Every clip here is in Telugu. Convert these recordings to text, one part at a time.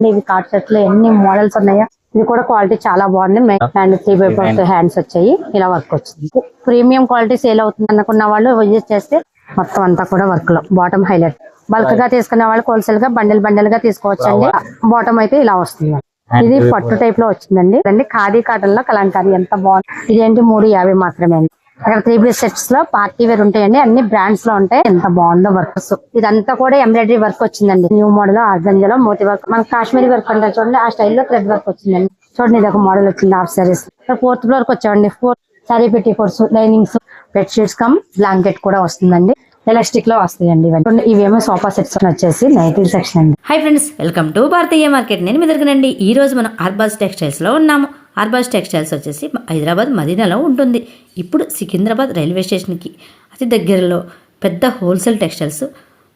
ఇవి కార్డ్ సెట్లో ఎన్ని మోడల్స్ ఉన్నాయో ఇది కూడా క్వాలిటీ చాలా బాగుంది. హ్యాండ్ త్రీ ఫోర్ హ్యాండ్స్ వచ్చాయి. ఇలా వర్క్ వచ్చింది. ప్రీమియం క్వాలిటీ సేల్ అవుతుంది అనుకున్న వాళ్ళు విజిట్ చేస్తే మొత్తం అంతా కూడా వర్క్లో. బాటమ్ హైలైట్ బల్క్గా తీసుకున్న వాళ్ళు హోల్సేల్గా బండిల్ బండిల్గా తీసుకోవచ్చండి. బాటమ్ అయితే ఇలా వస్తుంది. ఇది పట్టు టైప్లో వచ్చిందండి. అండి ఖాదీ కాటన్లో కలంకారీ ఎంత బాగుంది. ఇదేంటి మూడు యాభై మాత్రమే అండి. అక్కడ త్రీ పీస్ సెట్స్లో పార్టీ వేర్ ఉంటాయండి. అన్ని బ్రాండ్స్లో ఉంటాయి. ఎంత బాగుందో వర్క్స్. ఇదంతా కూడా ఎంబ్రాయిడరీ వర్క్ వచ్చిందండి. న్యూ మోడల్ ఆర్గంజలో మోతి వర్క్ మన కాశ్మీరీ వర్క్ అంటారు చూడండి ఆ స్టైల్లో థ్రెడ్ వర్క్ వచ్చిందండి. చూడండి ఇది ఒక మోడల్ వచ్చింది హాఫ్ సారీస్ ఫోర్త్ ఫ్లోర్కి వచ్చామండి. ఫోర్త్ సారీ పెట్టి ఫోర్స్ లైనింగ్స్ బెడ్షీట్స్ కమ్ బ్లాంకెట్ కూడా వస్తుందండి. ఎలాస్టిక్లో వస్తాయండి ఇవన్నీ. ఇవేమో సోఫా సెట్స్ వచ్చేసి నైటీ సెక్షన్ అండి. Hi friends welcome to Bharatiya market. నేను మీ దగ్గరనండి ఈ రోజు మనం ఆర్బాస్ టెక్స్టైల్స్లో ఉన్నాము. ఆర్బాస్ టెక్స్టైల్స్ వచ్చేసి హైదరాబాద్ మదీనాలో ఉంటుంది. ఇప్పుడు సికింద్రాబాద్ రైల్వే స్టేషన్కి అతి దగ్గరలో పెద్ద హోల్సేల్ టెక్స్టైల్స్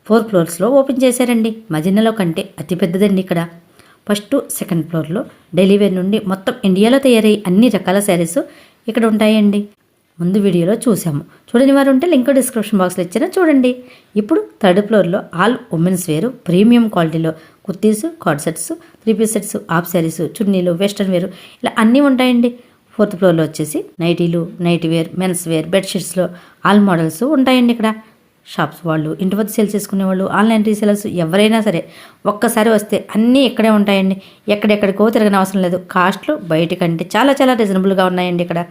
ఫోర్ ఫ్లోర్స్లో ఓపెన్ చేశారండి. మదీనాలో కంటే అతి పెద్దదండి ఇక్కడ. ఫస్ట్ సెకండ్ ఫ్లోర్లో డెలివరీ నుండి మొత్తం ఇండియాలో తయారయ్యే అన్ని రకాల శారీస్ ఇక్కడ ఉంటాయండి. ముందు వీడియోలో చూసాము చూడని వారు ఉంటే లింక్ డిస్క్రిప్షన్ బాక్స్లో ఇచ్చాను చూడండి. ఇప్పుడు థర్డ్ ఫ్లోర్లో ఆల్ ఉమెన్స్ వేరు ప్రీమియం క్వాలిటీలో kurtis co-ord sets three piece sets half saris చున్నీలు western వేరు ఇలా అన్నీ ఉంటాయండి. ఫోర్త్ ఫ్లోర్లో వచ్చేసి నైటీలు నైట్ వేర్ మెన్స్ వేర్ బెడ్షీట్స్లో ఆల్ మోడల్స్ ఉంటాయండి ఇక్కడ. షాప్స్ వాళ్ళు ఇంటి వద్ద సేల్ చేసుకునే వాళ్ళు ఆన్లైన్ రీసేలర్స్ ఎవరైనా సరే ఒక్కసారి వస్తే అన్నీ ఇక్కడే ఉంటాయండి. ఎక్కడెక్కడికో తిరగని అవసరం లేదు. కాస్ట్లు బయట కంటే చాలా చాలా రీజనబుల్గా ఉన్నాయండి ఇక్కడ.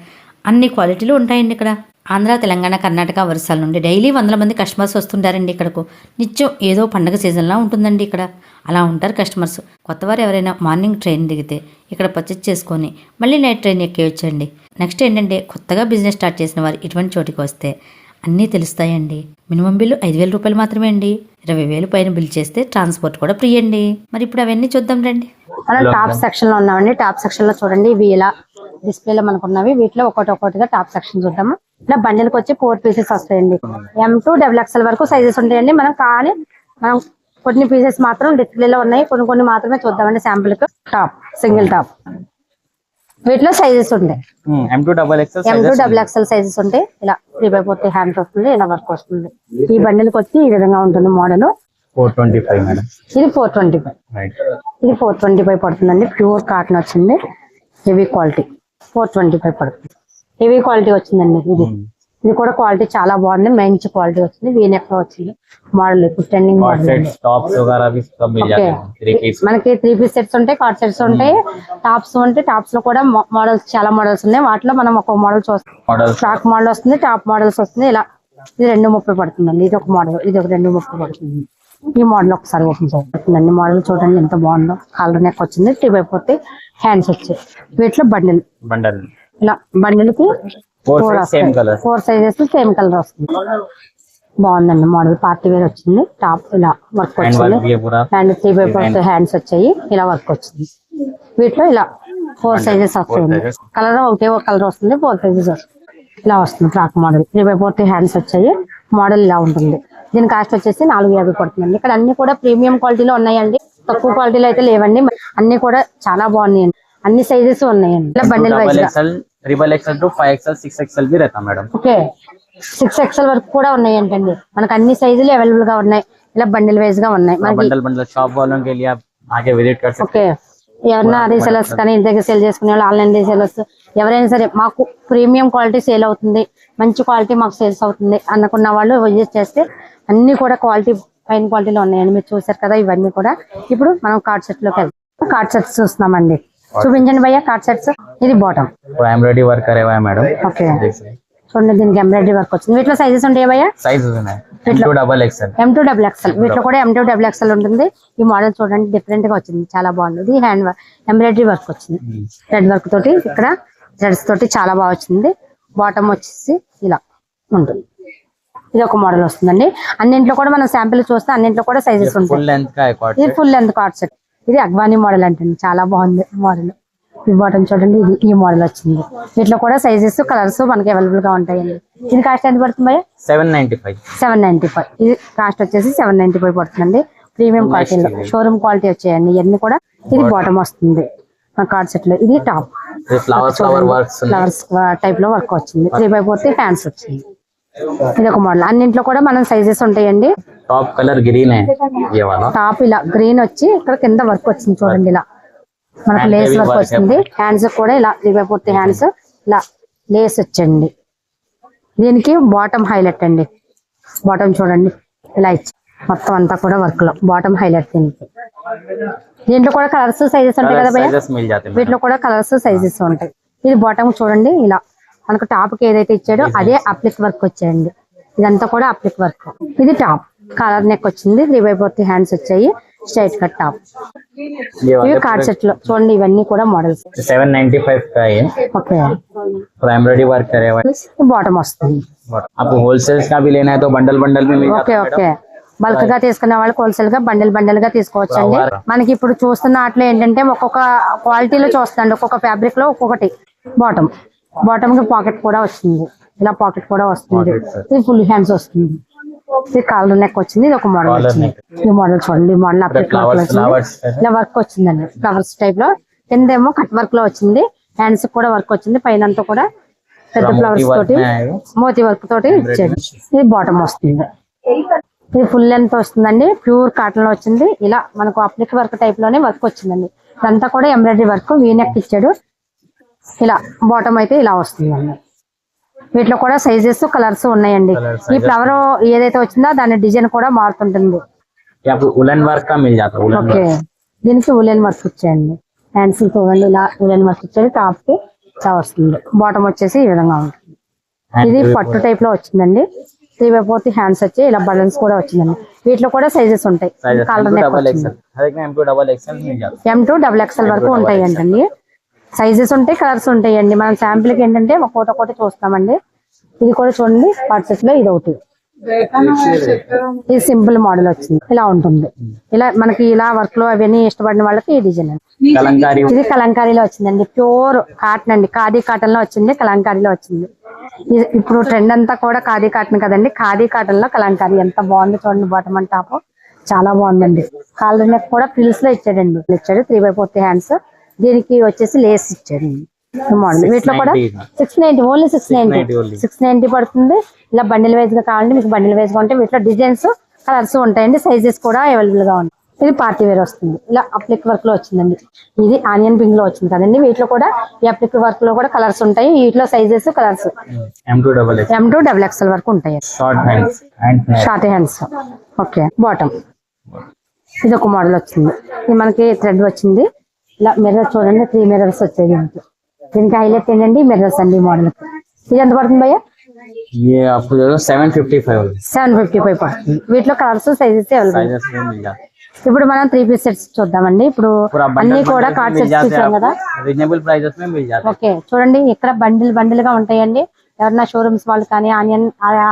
అన్ని క్వాలిటీలు ఉంటాయండి ఇక్కడ. ఆంధ్ర తెలంగాణ కర్ణాటక వరుసల నుండి డైలీ వందల మంది కస్టమర్స్ వస్తుంటారండి ఇక్కడకు. నిత్యం ఏదో పండగ సీజన్లా ఉంటుందండి ఇక్కడ. అలా ఉంటారు కస్టమర్స్. కొత్తవారు ఎవరైనా మార్నింగ్ ట్రైన్ దిగితే ఇక్కడ పర్చేస్ చేసుకొని మళ్ళీ నైట్ ట్రైన్ ఎక్కేయొచ్చండి. నెక్స్ట్ ఏంటంటే కొత్తగా బిజినెస్ స్టార్ట్ చేసిన వారు ఇటువంటి చోటికి వస్తే అన్నీ తెలుస్తాయండి. మినిమం బిల్లు ఐదు వేల రూపాయలు మాత్రమే అండి. ఇరవై వేలు పైన బిల్ చేస్తే ట్రాన్స్పోర్ట్ కూడా ఫ్రీ అండి. మరి ఇప్పుడు అవన్నీ చూద్దాం రండి. మనం టాప్ సెక్షన్లో ఉన్నామండి. టాప్ సెక్షన్లో చూడండి. ఇవి ఇలా డిస్ప్లే లో మనకు ఉన్నవి వీటిలో ఒకటి ఒకటిగా టాప్ సెక్షన్ చూద్దాము. ఇలా బండిల్కి వచ్చి ఫోర్ పీసెస్ వస్తాయండి. ఎం టు డబుల్ ఎక్స్ఎల్ వరకు సైజెస్ ఉంటాయండి. మనం కానీ మనం కొన్ని పీసెస్ మాత్రం డిస్ప్లే లో ఉన్నాయి. కొన్ని కొన్ని మాత్రమే చూద్దామండి శాంపుల్కు. టాప్ సింగిల్ టాప్ వీటిలో సైజెస్ ఉంటాయి. M to double XL sizes ఉంటాయి. ఇలా త్రీ బై ఫోర్టీ హ్యాండ్స్ వస్తుంది ఇలా వర్క్ వస్తుంది. ఈ బండిల్కి వచ్చి ఈ విధంగా ఉంటుంది model four twenty five madam ఇది ఫోర్ ట్వంటీ ఫైవ్ ఇది ఫోర్ ట్వంటీ ఫైవ్ పడుతుందండి. ప్యూర్ కాటన్ వచ్చింది. Heavy quality four twenty five పడుతుంది. హెవీ క్వాలిటీ వచ్చిందండి ఇది. ఇది కూడా క్వాలిటీ చాలా బాగుంది. మంచి క్వాలిటీ వచ్చింది. వీనెక్లో వచ్చింది? మోడల్ ఇప్పుడు ట్రెండింగ్ మనకి త్రీ పీస్ సెట్స్ ఉంటాయి కార్డ్ సెట్స్ ఉంటాయి టాప్స్ ఉంటాయి. టాప్స్లో కూడా మోడల్స్ చాలా మోడల్స్ ఉన్నాయి. వాటిలో మనం ఒక మోడల్ చూస్తాం స్టాక్ మోడల్ వస్తుంది టాప్ మోడల్స్ వస్తుంది. ఇలా ఇది రెండు ముప్పై పడుతుందండి. ఇది ఒక మోడల్ ఇది ఒక రెండు ముప్పై పడుతుంది. ఈ మోడల్ ఒకసారి ఓపెన్ చేయాలి మోడల్ చూడండి ఎంత బాగుందో. కలర్ నెక్ వచ్చింది. టీ అయిపోతే హ్యాండ్స్ వచ్చాయి వీటిలో బండిల్. బండల్. ఇలా బండిల్కి ఫోర్ సైజెస్ సేమ్ కలర్ వస్తుంది. బాగుందండి. మోడల్ పార్టీ వేర్ వచ్చింది. టాప్ ఇలా వర్క్ వచ్చింది. అండ్ త్రీ బై హ్యాండ్స్ వచ్చాయి. ఇలా వర్క్ వచ్చింది. వీటిలో ఇలా ఫోర్ సైజెస్ వస్తుంది. కలర్ ఒకే ఒక కలర్ వస్తుంది. ఫోర్ సైజెస్ వస్తుంది. ఇలా వస్తుంది frock model three by four hands వచ్చాయి. మోడల్ ఇలా ఉంటుంది. దీని కాస్ట్ వచ్చేసి నాలుగు యాభై పడుతుందండి. ఇక్కడ అన్ని కూడా ప్రీమియం క్వాలిటీలో ఉన్నాయండి. తక్కువ క్వాలిటీలో అయితే లేవండి అన్ని కూడా చాలా బాగున్నాయండి అన్ని సైజెస్ ఉన్నాయండి ఇలా బండిల్ వైజ్ डबल గా XL triple XL two five XL six XL भी रहता है मैडम ఓకే సిక్స్ ఎక్స్ఎల్ వరకు కూడా ఉన్నాయంటండి మనకు అన్ని సైజులు అవైలబుల్ గా ఉన్నాయి ఇలా బండిల్ వైజ్ గా ఉన్నాయి మనకి बंडल बंडल शॉप वालों के लिए आप आगे विजिट कर सकते ఓకే ఎవరన్నా రీసెలర్స్ కానీ ఇంటి దగ్గర సేల్ చేసుకునే వాళ్ళు ఆన్లైన్ రీసెలర్స్ ఎవరైనా సరే మాకు ప్రీమియం క్వాలిటీ సేల్ అవుతుంది మంచి క్వాలిటీ మాకు సేల్స్ అవుతుంది అనుకున్న వాళ్ళు విజిట్ చేస్తే అన్ని కూడా క్వాలిటీ ఫైన్ క్వాలిటీలో ఉన్నాయండి. మీరు చూసారు కదా ఇవన్నీ కూడా. ఇప్పుడు మనం కార్డ్ సెట్లోకి వెళ్తాం కార్డ్ సెట్స్ చూస్తున్నామండి. చూపించండి భయ్య కార్డ్ సెట్స్ ఇది bottom embroidery work madam? Okay చూడండి దీనికి ఎంబ్రాయిడరీ వర్క్ వచ్చింది. వీటిలో సైజెస్ ఉంటాయి ఎం టూ డబుల్ ఎక్స్ఎల్ వీటిలో కూడా ఎం టూ డబుల్ ఎక్స్ఎల్ ఉంటుంది. ఈ మోడల్ చూడండి డిఫరెంట్గా వచ్చింది. చాలా బాగుంది. హ్యాండ్ ఎంబ్రాయిడరీ వర్క్ వచ్చింది. రెడ్ వర్క్ తోటి ఇక్కడ రెడ్స్ తోటి చాలా బాగా వచ్చింది. బాటమ్ వచ్చేసి ఇలా ఉంటుంది. ఇది ఒక మోడల్ వస్తుందండి. అన్నింటిలో కూడా మనం శాంపిల్ చూస్తే అన్నింటిలో కూడా సైజెస్ ఉంటాయి. ఇది ఫుల్ లెంత్ కార్డ్ సెట్ ఇది అగ్వానీ మోడల్ అంటే చాలా బాగుంది మోడల్. ఈ ఇవ్వటం చూడండి ఇది ఈ మోడల్ వచ్చింది. వీటిలో కూడా సైజెస్ కలర్స్ మనకి అవైలబుల్గా ఉంటాయండి. ఇది కాస్ట్ ఎంత పడుతుంది seven ninety five seven ninety five ఇది కాస్ట్ వచ్చేసి సెవెన్ నైన్టీ ఫైవ్ పడుతుందండి ప్రీమియం క్వాలిటీలో షోరూమ్ క్వాలిటీ వచ్చాయండి. ఇవన్నీ కూడా ఇది బాటమ్ వస్తుంది. కార్డ్ సెట్లో. ఇది టాప్ ఫ్లవర్స్ టైప్లో వర్క్ వచ్చింది. త్రీ బై ఫోర్త్ ఫ్యాన్స్ వచ్చింది. ఇది ఒక మోడల్ అన్నింట్లో కూడా మనం సైజెస్ ఉంటాయండి. టాప్ కలర్ గ్రీన్ టాప్ ఇలా గ్రీన్ వచ్చి ఇక్కడ కింద వర్క్ వచ్చింది చూడండి ఇలా. మనకు లేస్ వర్క్ వచ్చింది హ్యాండ్స్ కూడా ఇలా ఇరవై పూర్తి హ్యాండ్స్ ఇలా లేస్ వచ్చండి. దీనికి బాటమ్ హైలైట్ అండి. బాటమ్ చూడండి. ఇలా ఇచ్చి మొత్తం అంతా కూడా వర్క్లో బాటమ్ హైలైట్ దీనికి. దీంట్లో కూడా కలర్స్ సైజెస్ ఉంటాయి కదా వీటిలో కూడా కలర్స్ సైజెస్ ఉంటాయి. ఇది బాటమ్ చూడండి ఇలా. మనకు టాప్కి ఏదైతే ఇచ్చాడో అదే అప్లిక్ వర్క్ వచ్చాయండి ఇదంతా కూడా అప్లిక్ వర్క్. ఇది టాప్. కలర్ నెక్ వచ్చింది. త్రీ బై హ్యాండ్స్ వచ్చాయి. Straight cut top. ఇవి కార్డ్ సెట్లో. చూడండి ఇవన్నీ కూడా మోడల్స్. బాటమ్ వస్తుంది. Okay okay. బల్క్గా తీసుకునే వాళ్ళకి హోల్సేల్గా బండిల్ బండిల్గా తీసుకోవచ్చండి. మనకి ఇప్పుడు చూస్తున్న ఆటలు ఏంటంటే ఒక్కొక్క క్వాలిటీలో చూస్తాండి ఒక్కొక్క ఫ్యాబ్రిక్లో ఒక్కొక్కటి. బాటమ్ బాటమ్కి పాకెట్ కూడా వస్తుంది. ఇలా పాకెట్ కూడా వస్తుంది. ఇది ఫుల్ హ్యాండ్స్ వస్తుంది. ఇది కాలర్ నెక్ వచ్చింది ఇది ఒక మోడల్ వచ్చింది. ఈ మోడల్ చూడండి ఈ మోడల్ అప్డేట్ ఇలా వర్క్ వచ్చిందండి. ఫ్లవర్స్ టైప్లో. కిందేమో కట్ వర్క్లో వచ్చింది. హ్యాండ్స్ కూడా వర్క్ వచ్చింది. పైన కూడా పెద్ద ఫ్లవర్స్ తోటి మోతి వర్క్ తోటి ఇచ్చేది ఇది బాటమ్ వస్తుంది. ఇది ఫుల్ లెంత్ వస్తుందండి. ప్యూర్ కాటన్లో వచ్చింది. ఇలా మనకు అప్లిక్ వర్క్ టైప్లోనే వర్క్ వచ్చిందండి. ఇదంతా కూడా ఎంబ్రాయిడరీ వర్క్ వీ నెక్ ఇచ్చాడు. ఇలా బాటమ్ అయితే ఇలా వస్తుందండి వీటిలో కూడా సైజెస్ కలర్స్ ఉన్నాయండి. ఈ ఫ్లవర్ ఏదైతే వచ్చిందో దాని డిజైన్ కూడా మారుతుంటుంది. ఓకే. దీనికి ఉలెన్ వర్క్ వచ్చాయండి. హ్యాండ్స్ ఇవ్వండి ఇలా ఉలెన్ వర్క్ ఇచ్చేది టాప్కి వస్తుంది. బాటమ్ వచ్చేసి ఈ విధంగా ఉంటుంది. ఇది పట్టు టైప్లో వచ్చిందండి. త్రీ బై ఫోర్త్ హ్యాండ్స్ వచ్చి ఇలా బటన్స్ కూడా వచ్చిందండి. వీటిలో కూడా సైజెస్ ఉంటాయి. Colour M to double XL వరకు ఉంటాయి అండి సైజెస్ ఉంటాయి కలర్స్ ఉంటాయండి. మనం శాంపుల్కి ఏంటంటే ఒకటి ఒకటి చూస్తామండి. ఇది కూడా చూడండి పర్సెస్లో ఇది ఒకటి. ఇది సింపుల్ మోడల్ వచ్చింది. ఇలా ఉంటుంది. ఇలా మనకి ఇలా వర్క్లో అవన్నీ ఇష్టపడిన వాళ్ళకి ఈ డిజైన్ అండి. ఇది కలంకారీలో వచ్చిందండి. ప్యూర్ కాటన్ అండి. ఖాదీ కాటన్లో వచ్చింది కలంకారీలో వచ్చింది. ఇప్పుడు ట్రెండ్ అంతా కూడా ఖాదీ కాటన్ కదండి. ఖాదీ కాటన్లో కలంకారీ. ఎంత బాగుంది చూడండి బాటమ్ అండ్ టాప్ చాలా బాగుందండి. కాలర్ నెక్ కూడా ఫిల్స్లో ఇచ్చాడండి. ఇచ్చాడు. త్రీ బై ఫోర్త్ హ్యాండ్స్ దీనికి వచ్చేసి లేస్ ఇచ్చాడు మోడల్ వీటిలో కూడా? Six ninety only six ninety six ninety పడుతుంది. ఇలా బండిల్ వైజ్గా కావాలంటే మీకు బండిల్ వైజ్గా ఉంటే వీటిలో డిజైన్స్ కలర్స్ ఉంటాయండి. సైజెస్ కూడా అవైలబుల్గా ఉంటాయి. ఇది పార్టీ వేర్ వస్తుంది. ఇలా అప్లిక్ వర్క్లో వచ్చిందండి. ఇది ఆనియన్ పింక్లో వచ్చింది కదండి. వీటిలో కూడా ఈ అప్లిక్ వర్క్లో కూడా కలర్స్ ఉంటాయి. వీటిలో sizes colours M to double XL వరకు ఉంటాయి. షార్ట్ హ్యాండ్స్ ఓకే బాటమ్ ఇది ఒక మోడల్ వచ్చింది. ఇది మనకి థ్రెడ్ వచ్చింది. ఇలా మిర్రర్ చూడండి త్రీ మిర్రర్స్ వచ్చేది దీనికి. హైలైట్ ఏంటండి మిర్రర్స్ అండి మోడల్ ఇది ఎంత పడుతుంది భయ్యా? సెవెన్ ఫిఫ్టీ ఫైవ్ పడుతుంది. వీటిలో కలర్స్ సైజెస్ ఇప్పుడు మనం త్రీ పీస్ సెట్స్ చూద్దామండి. ఇప్పుడు అన్ని కూడా కార్డ్ సెట్స్ చూసాం కదా? రీజనబుల్ ప్రైజెస్ ఓకే చూడండి. ఇక్కడ బండిల్ బండిల్గా ఉంటాయండి. ఎవరన్నా షోరూమ్స్ వాళ్ళు కానీ ఆన్లైన్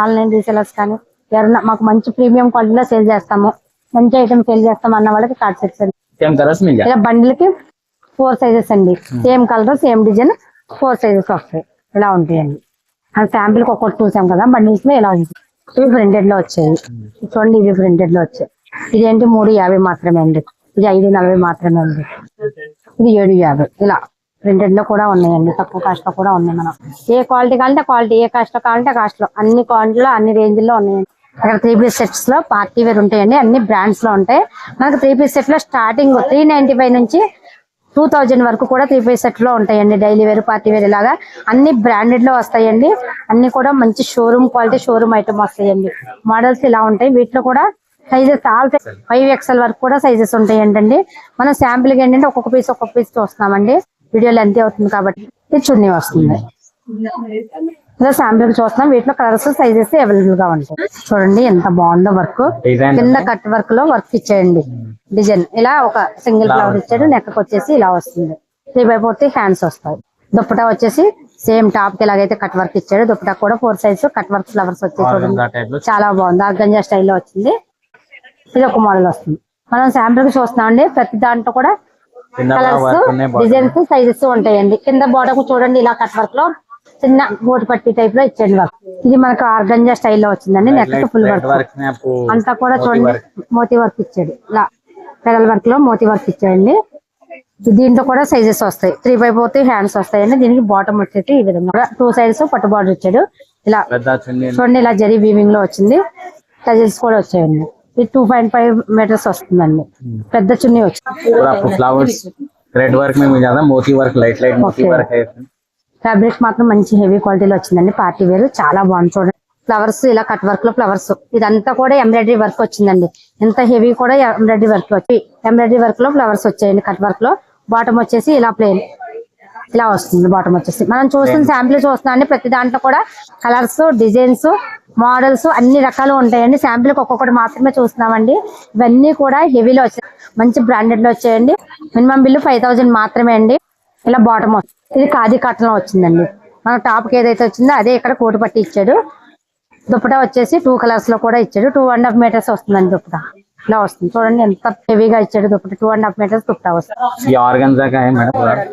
ఆన్లైన్ రీసెలర్స్ కానీ ఎవరన్నా మాకు మంచి ప్రీమియం క్వాలిటీలో సేల్ చేస్తాము. మంచి ఐటమ్ సేల్ చేస్తాం అన్న వాళ్ళకి కార్డ్ సెట్స్ బండిల్కి ఫోర్ సైజెస్ అండి. Same colour same design four sizes వస్తాయి ఇలా ఉంటాయండి. అది శాంపిల్కి ఒక్కటి చూసాం కదా బండిల్స్లో ఇలా ఉంది. ఇవి ప్రింటెడ్లో వచ్చాయి. చూడండి ఇవి ప్రింటెడ్లో వచ్చాయి. ఇదేంటి? మూడు యాభై మాత్రమే అండి. ఇది ఐదు నలభై మాత్రమే అండి. ఇది ఏడు యాభై. ఇలా ప్రింటెడ్లో కూడా ఉన్నాయండి. తక్కువ కాస్ట్లో కూడా ఉన్నాయి మనం. ఏ క్వాలిటీ కావాలంటే క్వాలిటీ ఏ కాస్ట్లో కావాలంటే కాస్ట్లో. అన్ని క్వాలిటీలో అన్ని రేంజ్లో ఉన్నాయండి అక్కడ త్రీ పీస్ సెట్స్లో పార్టీ వేర్ ఉంటాయండి. అన్ని బ్రాండ్స్లో ఉంటాయి. మనకు త్రీ పీస్ సెట్లో స్టార్టింగ్ త్రీ నైన్టీ ఫైవ్ నుంచి టూ థౌజండ్ వరకు కూడా త్రీ పీస్ సెట్లో ఉంటాయండి. డైలీ వేర్ పార్టీ వేర్ ఇలాగా అన్ని బ్రాండెడ్లో వస్తాయండి. అన్ని కూడా మంచి షోరూమ్ క్వాలిటీ షోరూమ్ ఐటమ్ వస్తాయండి. మోడల్స్ ఇలా ఉంటాయి. వీటిలో కూడా సైజెస్ ఆల్ ఫైవ్ ఎక్స్ఎల్ వరకు కూడా సైజెస్ ఉంటాయి ఏంటండి మనం శాంపిల్ ఏంటంటే ఒక్కొక్క పీస్ ఒక్కొక్క పీస్ చూస్తున్నామండి. వీడియో ఎంతే అవుతుంది కాబట్టి. ఇది చున్నీ వస్తుంది. ఇలా శాంపిల్ చూస్తున్నాం. వీటిలో కలర్స్ సైజెస్ అవైలబుల్గా ఉంటాయి. చూడండి ఎంత బాగుందో వర్క్. కింద కట్ వర్క్లో వర్క్ ఇచ్చేయండి. డిజైన్. ఇలా ఒక సింగిల్ ఫ్లవర్ ఇచ్చాడు. నెక్ వచ్చేసి ఇలా వస్తుంది. త్రీ హ్యాండ్స్ వస్తాయి. దుప్పటా వచ్చేసి సేమ్ టాప్కి ఎలాగైతే కట్ వర్క్ ఇచ్చాడు. దుప్పటా కూడా four size cut work flowers వచ్చాయి చూడండి. చాలా బాగుంది. ఆర్గంజా స్టైల్లో వచ్చింది. ఇది ఒక మోడల్ వస్తుంది. మనం శాంపుల్కి చూస్తున్నాం అండి. ప్రతి దాంట్లో కూడా కలర్స్. డిజైన్స్ సైజెస్ ఉంటాయండి. కింద బాటమ్ చూడండి. ఇలా కట్ వర్క్లో చిన్న గోటుపట్టి టైప్లో ఇచ్చేది వర్క్ ఇది మనకు ఆర్గంజా స్టైల్లో వచ్చిందండి. నెట్లకి ఫుల్ వర్క్ అంతా కూడా చూడండి. మోతి వర్క్ ఇచ్చాడు. ఇలా పెడల్ వర్క్లో మోతి వర్క్ ఇచ్చాడండి. దీంట్లో కూడా సైజెస్ వస్తాయి. త్రీ బై ఫోర్ హ్యాండ్స్ వస్తాయండి. దీనికి బాటమ్ వచ్చేసి ఈ విధంగా టూ సైడ్స్ పట్టు బార్డర్ ఇచ్చాడు. ఇలా చూడండి ఇలా జరీ వీవింగ్లో వచ్చింది. టజిల్స్ కూడా వచ్చాయండి. ఇది టూ పాయింట్ ఫైవ్ మీటర్స్ వస్తుందండి. పెద్ద చున్నీ వచ్చింది. ఫ్లవర్స్ రెడ్ వర్క్ మోతీ వర్క్ లైట్ లైట్ మోతీ వర్క్ ఫ్యాబ్రిక్ మాత్రం మంచి హెవీ క్వాలిటీలో వచ్చిందండి. పార్టీ వేర్ చాలా బాగుంది చూడండి. ఫ్లవర్స్ ఇలా కట్ వర్క్లో ఫ్లవర్స్. ఇదంతా కూడా ఎంబ్రాయిడరీ వర్క్ వచ్చిందండి. ఇంత హెవీ కూడా ఎంబ్రాయిడరీ వర్క్ వచ్చి ఎంబ్రాయిడరీ వర్క్లో ఫ్లవర్స్ వచ్చాయండి కట్ వర్క్లో. బాటమ్ వచ్చేసి ఇలా ప్లేన్. ఇలా వస్తుంది బాటమ్ వచ్చేసి. మనం చూస్తున్న శాంపిల్ చూస్తున్నాం ప్రతి దాంట్లో కూడా కలర్స్ డిజైన్స్ మోడల్స్ అన్ని రకాలు ఉంటాయండి. శాంపిల్కి ఒక్కొక్కటి మాత్రమే చూస్తున్నామండి. ఇవన్నీ కూడా హెవీలో వచ్చాయి. మంచి బ్రాండెడ్లో వచ్చాయండి. మినిమం బిల్లు ఫైవ్ మాత్రమే అండి. ఇలా బాటమ్ ఇది కాజీ కట్టలో వచ్చిందండి. మన టాప్కి ఏదైతే వచ్చిందో అదే ఇక్కడ కోటు పట్టి ఇచ్చాడు. దుప్పటా వచ్చేసి టూ కలర్స్లో కూడా ఇచ్చాడు. టూ అండ్ హాఫ్ మీటర్స్ వస్తుందండి దుప్పటా. ఇలా వస్తుంది. చూడండి ఎంత హెవీగా ఇచ్చాడు dupatta. Two and half metres dupatta వస్తుంది.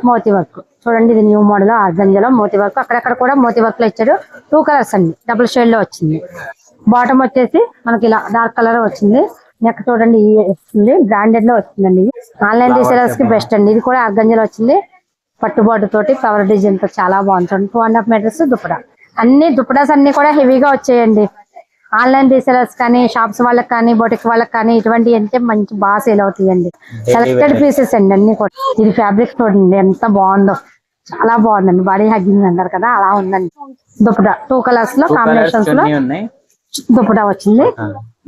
మోతి వర్క్. చూడండి ఇది న్యూ మోడల్ ఆర్గంజలో మోతి వర్క్. అక్కడక్కడ కూడా మోతి వర్క్లో ఇచ్చాడు. టూ కలర్స్ అండి. డబుల్ షేడ్లో వచ్చింది. బాటమ్ వచ్చేసి మనకి ఇలా డార్క్ కలర్ వచ్చింది. నెక్ చూడండి ఈ వస్తుంది. బ్రాండెడ్లో వస్తుందండి ఆన్లైన్ రీసెలర్స్కి బెస్ట్ అండి. ఇది కూడా ఆర్గంజలో వచ్చింది. పట్టుబాటుతోటి ఫ్లవర్ డిజైన్తో చాలా బాగుంటుంది. Two and half meters dupatta అన్ని దుప్పడాస్ అన్ని కూడా హెవీగా వచ్చాయండి. ఆన్లైన్ రీసెలర్స్ కానీ షాప్స్ వాళ్ళకి కానీ బొటిక్ వాళ్ళకి కానీ ఇటువంటి అంటే మంచి బాగా సేల్ అవుతాయండి. సెలెక్టెడ్ పీసెస్ అండి అన్ని కూడా. ఇది ఫ్యాబ్రిక్ చూడండి ఎంత బాగుందో. చాలా బాగుందండి. బాడీ హగ్గింగ్ అన్నారు కదా అలా ఉందండి. దుప్పడా టూ కలర్స్లో కాంబినేషన్స్లో దుప్పడా వచ్చింది.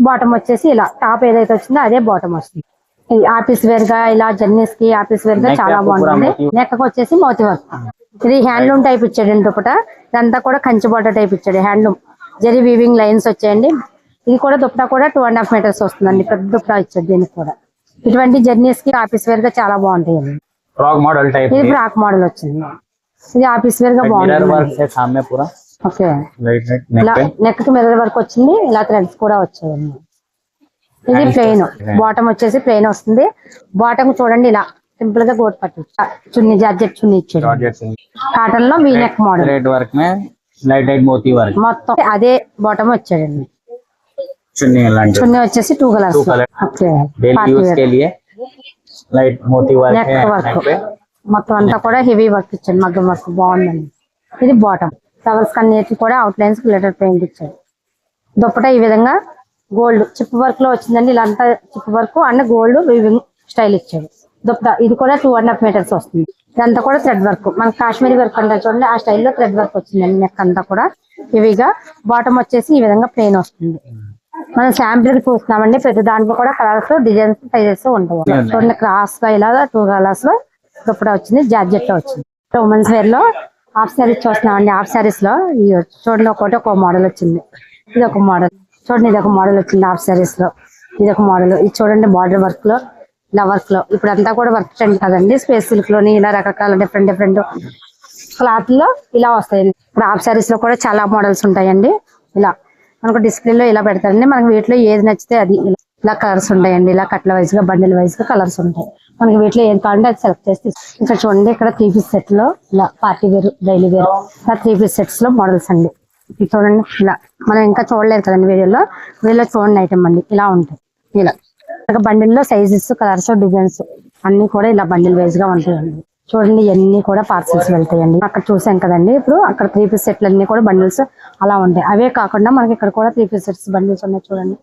బాటమ్ వచ్చేసి ఇలా. టాప్ ఏదైతే వచ్చిందో అదే బాటమ్ వస్తుంది. ఈ ఆఫీస్ వేర్గా ఇలా జర్నీస్కి ఆఫీస్ వేర్గా చాలా బాగుంటుంది నెక్కకు వచ్చేసి మోతి వర్క్ ఇది హ్యాండ్లూమ్ టైప్ ఇచ్చాడు దుప్పట ఇదంతా కూడా కంచి బాట టైప్ ఇచ్చాడు హ్యాండ్లూమ్ జరీ వీవింగ్ లైన్స్ వచ్చాయండి. ఇది కూడా దుప్పటా కూడా టూ అండ్ హాఫ్ మీటర్స్ వస్తుందండి. పెద్ద దుపట ఇచ్చాడు దీనికి కూడా. ఇటువంటి జర్నీస్కి ఆఫీస్ వేర్గా చాలా బాగుంటాయి మోడల్ టైప్ ఇది ఫ్రాక్ మోడల్ వచ్చింది. ఇది ఆఫీస్ వేర్గా బాగుంటుంది. ఓకే. నెక్కి మిర్రర్ వర్క్ వచ్చింది. ఇలా థ్రెడ్స్ కూడా వచ్చాయండి. ఇది ప్లెయిన్ బాటమ్ వచ్చేసి ప్లెయిన్ వస్తుంది. బాటమ్ చూడండి ఇలా సింపుల్గా గోట్ పట్టు. చున్నీ జార్జెట్ చున్నీ ఇచ్చేది కాటన్లో వీనెక్ మోడల్ వర్క్ వర్క్ మొత్తం అదే బాటమ్ వచ్చాడండి చున్నీ వచ్చేసి టూ కలర్స్ వర్క్ మొత్తం అంతా కూడా హెవీ వర్క్ ఇచ్చాడు మగ్గం వర్క్ బాగుందండి. ఇది బాటమ్ ఫ్లవర్స్ కన్నీటి కూడా అవుట్ లైన్స్ లెటర్ పెయింట్ ఇచ్చాడు దుప్పట ఈ విధంగా గోల్డ్ చిప్ వర్క్లో వచ్చిందండి. ఇలా అంతా chip work and gold weaving style ఇచ్చాడు దుప్పట ఇది కూడా టూ అండ్ హాఫ్ మీటర్స్ వస్తుంది. ఇదంతా కూడా థ్రెడ్ వర్క్ మన కాశ్మీరీ వర్క్ అంటారు చూడండి ఆ స్టైల్లో థ్రెడ్ వర్క్ వచ్చిందండి నెక్ అంతా కూడా. హెవీగా బాటమ్ వచ్చేసి ఈ విధంగా ప్లెయిన్ వస్తుంది. మనం శాంపిల్ చూస్తున్నామండి. ప్రతి దాంట్లో కూడా కలర్స్ డిజైన్స్ సైజెస్ ఉంటాయి చూడండి క్రాస్గా ఇలా టూ కలర్స్లో దుప్పట వచ్చింది జార్జెట్లో వచ్చింది. ఉమెన్స్ వేర్లో హాఫ్ శారీస్ చూస్తున్నామండి. హాఫ్ శారీస్లో ఈ చూడండి ఒకటి ఒక మోడల్ వచ్చింది. ఇది ఒక మోడల్ చూడండి ఇది ఒక మోడల్ వచ్చింది హాఫ్ శారీస్లో. ఇది ఒక మోడల్ ఇది చూడండి బార్డర్ వర్క్లో ఇలా వర్క్లో. ఇప్పుడు అంతా కూడా వర్క్ ట్రెండ్ కదండి. స్పేస్ సిల్క్లోని ఇలా రకరకాల డిఫరెంట్ డిఫరెంట్ క్లాత్లో ఇలా వస్తాయండి. ఇప్పుడు హాఫ్ శారీస్లో కూడా చాలా మోడల్స్ ఉంటాయండి. ఇలా. మనకు డిస్ప్లే లో ఇలా పెడతారండి. మనకి వీటిలో ఏది నచ్చితే అది ఇలా. ఇలా కలర్స్ ఉంటాయండి. ఇలా కట్ల వైజ్గా బండిల్ వైజ్గా కలర్స్ ఉంటాయి. మనకి వీటిలో ఏది కావాలంటే అది సెలెక్ట్ చేసి ఇక్కడ చూడండి ఇక్కడ త్రీ పీస్ సెట్లో ఇలా పార్టీ వేర్ డైలీ వేర్ ఇలా త్రీ పీస్ సెట్స్లో మోడల్స్ అండి. చూడండి ఇలా. మనం ఇంకా చూడలేదు కదండి వీడియోలో. వీడియోలో చూడండి ఐటమ్ అండి. ఇలా ఉంటాయి ఇలా. బండిల్లో సైజెస్ కలర్స్ డిజైన్స్ అన్ని కూడా ఇలా బండిల్ వైజ్గా ఉంటాయండి. చూడండి ఇవన్నీ కూడా పార్సల్స్ వెళ్తాయండి. అక్కడ చూసాం కదండి. ఇప్పుడు అక్కడ త్రీ పీస్ సెట్లు అన్ని కూడా బండిల్స్ అలా ఉంటాయి. అవే కాకుండా మనకి ఇక్కడ కూడా త్రీ పీస్ సెట్స్ బండిల్స్ ఉన్నాయి చూడండి.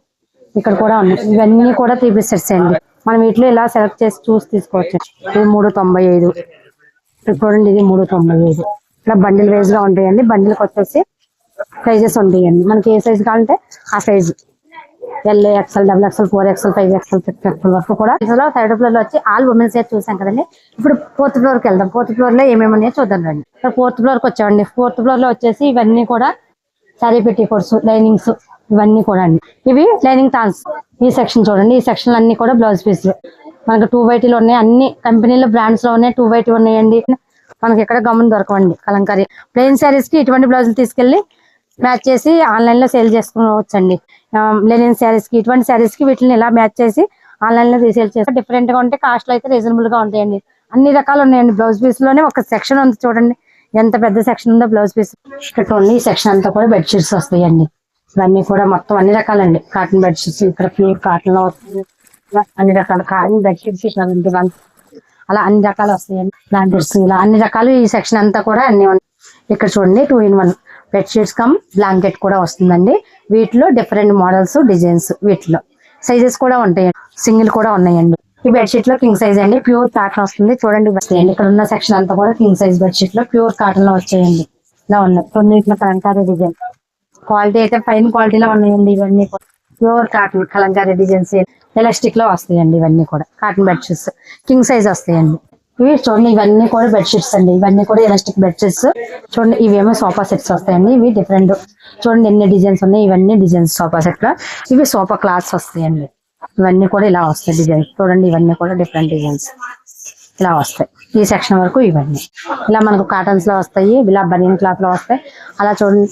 ఇక్కడ కూడా ఉన్నాయి. ఇవన్నీ కూడా త్రీ పీస్ సెట్స్ అండి. మనం వీటిలో ఇలా సెలెక్ట్ చేసి చూసి తీసుకోవచ్చు. ఇది మూడు తొంభై ఐదు. చూడండి ఇది మూడు తొంభై ఐదు. ఇలా బండిల్ వైజ్గా ఉంటాయండి. బండిల్కి వచ్చేసి సైజెస్ ఉంటాయండి. మనకి ఏ సైజ్ కావాలంటే ఆ size. L XL double XL four XL five XL six XL వరకు కూడా. ఇందులో థర్డ్ ఫ్లోర్లో వచ్చి ఆల్ ఉమెన్స్ వేర్ చూసాం కదండి. ఇప్పుడు ఫోర్త్ ఫ్లోర్కి వెళ్దాం. ఫోర్త్ ఫ్లోర్లో ఏమేమి ఉన్నాయో చూద్దాం రండి. ఫోర్త్ ఫ్లోర్కి వచ్చామండి. ఫోర్త్ ఫ్లోర్లో వచ్చేసి ఇవన్నీ కూడా సారీ పెట్టి కోర్స్ లైనింగ్స్ ఇవన్నీ కూడా అండి. ఇవి లైనింగ్ టాన్స్ ఈ సెక్షన్ చూడండి. ఈ సెక్షన్ అన్ని కూడా బ్లౌజ్ పీసులు మనకి టూ వైటీలు ఉన్నాయి. అన్ని కంపెనీలు బ్రాండ్స్లో ఉన్నాయి. టూ వైటీ ఉన్నాయండి. మనకి ఇక్కడ గమనం దొరకవండి. కలంకారీ. ప్లెయిన్ శారీస్కి ఇటువంటి బ్లౌజులు తీసుకెళ్ళి మ్యాచ్ చేసి ఆన్లైన్లో సేల్ చేసుకోవచ్చండి. లెనిన్ శారీస్కి ఇటువంటి శారీస్కి వీటిని ఇలా మ్యాచ్ చేసి ఆన్లైన్లో రీసేల్ చేస్తారు డిఫరెంట్గా ఉంటే కాస్ట్ అయితే రీజనబుల్గా ఉంటాయండి. అన్ని రకాలు ఉన్నాయండి. బ్లౌజ్ పీస్లోనే ఒక సెక్షన్ ఉంది చూడండి. ఎంత పెద్ద సెక్షన్ ఉందో బ్లౌజ్ పీస్. ఇక్కడ చూడండి ఈ సెక్షన్ అంతా కూడా బెడ్ షీట్స్ వస్తాయండి. ఇవన్నీ కూడా మొత్తం అన్ని రకాలండి. కాటన్ బెడ్ షీట్స్ ఇక్కడ ప్యూర్ కాటన్లో వస్తుంది అన్ని రకాల కాటన్ బెడ్ షీట్స్ ఇట్లా అలా అన్ని రకాలు వస్తాయండి. బ్లాంకెట్స్ ఇలా అన్ని రకాలు ఈ సెక్షన్ అంతా కూడా అన్ని ఉన్నాయి. ఇక్కడ చూడండి two in one bed sheets cum blanket కూడా వస్తుందండి. వీటిలో డిఫరెంట్ మోడల్స్ డిజైన్స్ వీటిలో. సైజెస్ కూడా ఉంటాయండి సింగిల్ కూడా ఉన్నాయండి. ఈ బెడ్షీట్లో కింగ్ సైజ్ అండి. ప్యూర్ కాటన్ వస్తుంది. చూడండి వస్తాయండి ఇక్కడ ఉన్న సెక్షన్ అంతా కూడా కింగ్ సైజ్ బెడ్షీట్లో ప్యూర్ కాటన్లో వచ్చాయండి. ఇలా ఉన్నాయి. కొన్నిట్లో కలంకారీ డిజైన్ క్వాలిటీ అయితే ఫైన్ క్వాలిటీలో ఉన్నాయండి ఇవన్నీ ప్యూర్ కాటన్ కలంకారీ డిజైన్స్ ఎలాస్టిక్లో వస్తాయండి ఇవన్నీ కూడా. కాటన్ బెడ్షీట్స్ కింగ్ సైజ్ వస్తాయండి. ఇవి చూడండి ఇవన్నీ కూడా బెడ్షీట్స్ అండి. ఇవన్నీ కూడా ఎలాస్టిక్ బెడ్షీట్స్ చూడండి ఇవేమో సోఫా సెట్స్ వస్తాయండి. ఇవి డిఫరెంట్ చూడండి ఎన్ని డిజైన్స్ ఉన్నాయి. ఇవన్నీ డిజైన్స్ సోఫా సెట్లో. ఇవి సోఫా క్లాత్స్ వస్తాయండి. ఇవన్నీ కూడా ఇలా వస్తాయి డిజైన్స్ చూడండి ఇవన్నీ కూడా డిఫరెంట్ డిజైన్స్ ఇలా వస్తాయి. ఈ సెక్షన్ వరకు ఇవన్నీ. ఇలా మనకు కాటన్స్లో వస్తాయి. ఇలా బనియన్ క్లాత్లో వస్తాయి. అలా చూడండి.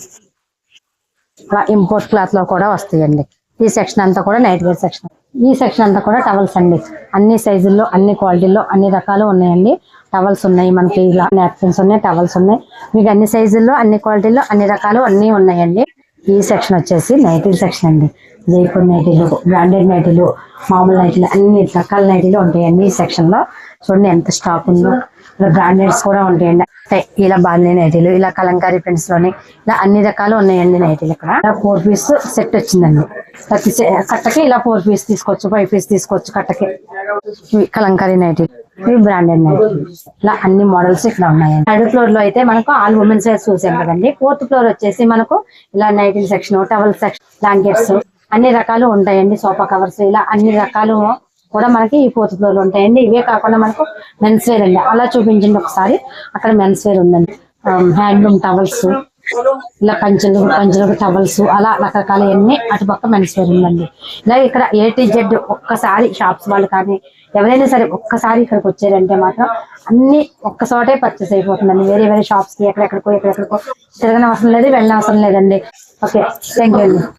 అలా ఇంపోర్ట్ క్లాత్లో కూడా వస్తాయండి. ఈ సెక్షన్ అంతా కూడా నైట్ వేర్ సెక్షన్ ఈ సెక్షన్ అంతా కూడా టవల్స్ అండి. అన్ని సైజుల్లో అన్ని క్వాలిటీల్లో అన్ని రకాలు ఉన్నాయండి. టవల్స్ ఉన్నాయి మనకి ఇలా. నాప్కిన్స్ ఉన్నాయి టవల్స్ ఉన్నాయి. మీకు అన్ని సైజుల్లో అన్ని క్వాలిటీల్లో అన్ని రకాలు అన్ని ఉన్నాయండి. ఈ సెక్షన్ వచ్చేసి నైటీల సెక్షన్ అండి. జైపూర్ నైటీలు బ్రాండెడ్ నైటీలు మామూలు నైటీలు అన్ని రకాల నైటీలు ఉంటాయండి ఈ సెక్షన్లో చూడండి ఎంత స్టాక్ ఉందో. బ్రాండెడ్స్ కూడా ఉంటాయండి. అంటే ఇలా బాగున్నాయి నైటీలు ఇలా కలంకారీ ప్రింట్స్లోని ఇలా అన్ని రకాలు ఉన్నాయండి నైటీలు ఇక్కడ. ఇలా ఫోర్ పీస్ సెట్ వచ్చిందండి. ప్రతి కట్టకి ఇలా ఫోర్ పీస్ తీసుకోవచ్చు ఫైవ్ పీస్ తీసుకోవచ్చు కట్టకి. కలంకారీ నైటీలు ఇవి బ్రాండెడ్ నైటీలు. ఇలా అన్ని మోడల్స్ ఇక్కడ ఉన్నాయండి. థర్డ్ ఫ్లోర్లో అయితే మనకు ఆల్ ఉమెన్స్ వేర్ చూసాం కదండి. ఫోర్త్ ఫ్లోర్ వచ్చేసి మనకు ఇలా nineteen section towel section blankets అన్ని రకాలు ఉంటాయండి. సోఫా కవర్స్ ఇలా అన్ని రకాలు కూడా మనకి ఈ ఫోర్త్ ఫ్లోర్ ఉంటాయండి. ఇవే కాకుండా మనకు మెన్స్ వేర్ అండి. అలా చూపించండి ఒకసారి. అక్కడ మెన్స్ వేర్ ఉందండి. Um, హ్యాండ్లూమ్ టవల్స్ ఇలా పంచలు పంచలు టవల్స్ అలా రకరకాల అన్ని అటుపక్క మెన్స్ వేర్ ఉందండి. ఇలా ఇక్కడ ఏ టు జెడ్ ఒక్కసారి షాప్స్ వాళ్ళు కానీ ఎవరైనా సరే ఒక్కసారి ఇక్కడికి వచ్చారంటే మాత్రం అన్ని ఒక్కసోటే పర్చేస్ అయిపోతుందండి. వేరే వేరే షాప్స్కి ఎక్కడెక్కడికో ఎక్కడెక్కడికో తిరగని అవసరం లేదు వెళ్ళిన అవసరం లేదండి. ఓకే థ్యాంక్ యూ అండి.